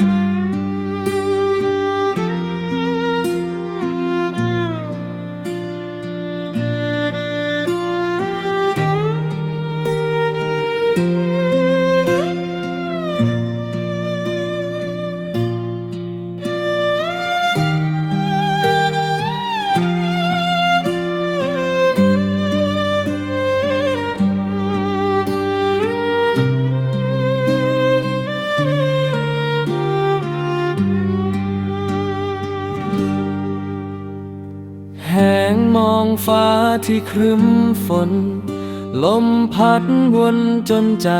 แห องฟ้าที่ครึ้มฝน ลมพัดวนจนใจ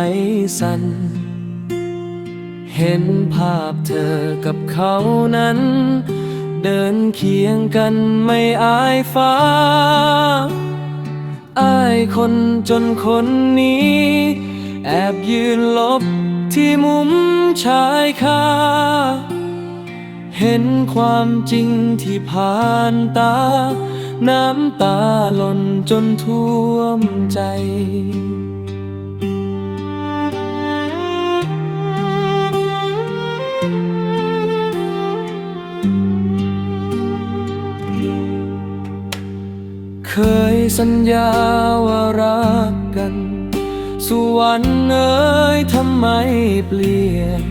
สั่น เห็นภาพเธอกับเขานั้น เดินเคียงกันไม่อายฟ้า อายคนจนคนนี้ แอบยืนลบที่มุมชายคาเห็นความจริงที่ผ่านตา น้ำตาหล่นจนท่วมใจเคยสัญญาว่ารักกัน สุวรรณเอ๋ยทำไมเปลี่ยน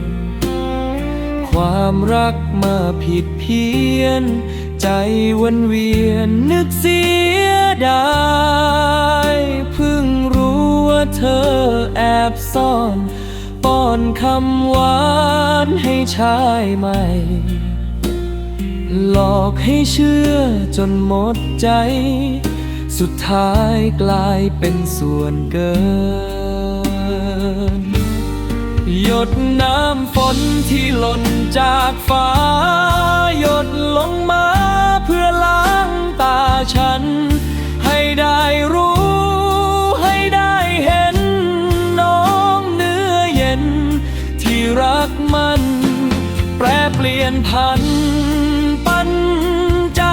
ความรักมาผิดเพี้ยน ใจวนเวียนนึกเสียดายเพิ่งรู้ว่าเธอแอบซ่อนป้อนคำหวานให้ชายใหม่ หลอกให้เชื่อจนหมดใจ สุดท้ายกลายเป็นส่วนเกิน หยดน้ำฝนที่หล่นจากฟ้าหยด นพันปันใจ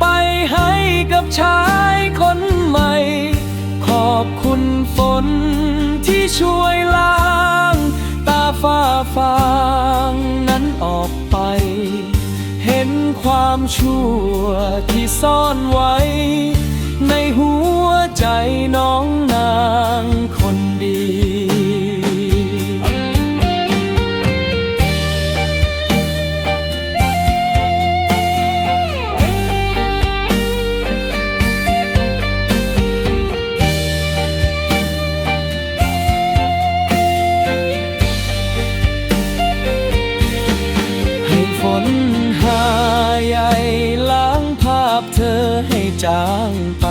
ไปให้กับชายคนใหม่ ขอบคุณฝนที่ช่วยล้าง ตาฝ้าฟางนั้นออกไป เห็นความชั่วที่ซ่อนไว้ ในหัวใจน้องนาง ให้จางไป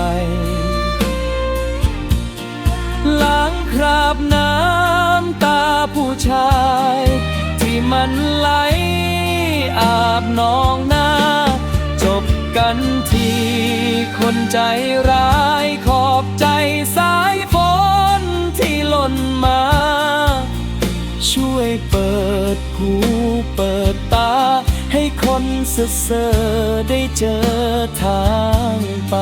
ล้างคราบน้ำตาผู้ชาย ที่มันไหลอาบนองหน้า จบกันทีคนใจร้ายขอ นเซ่อได้เจอทางไป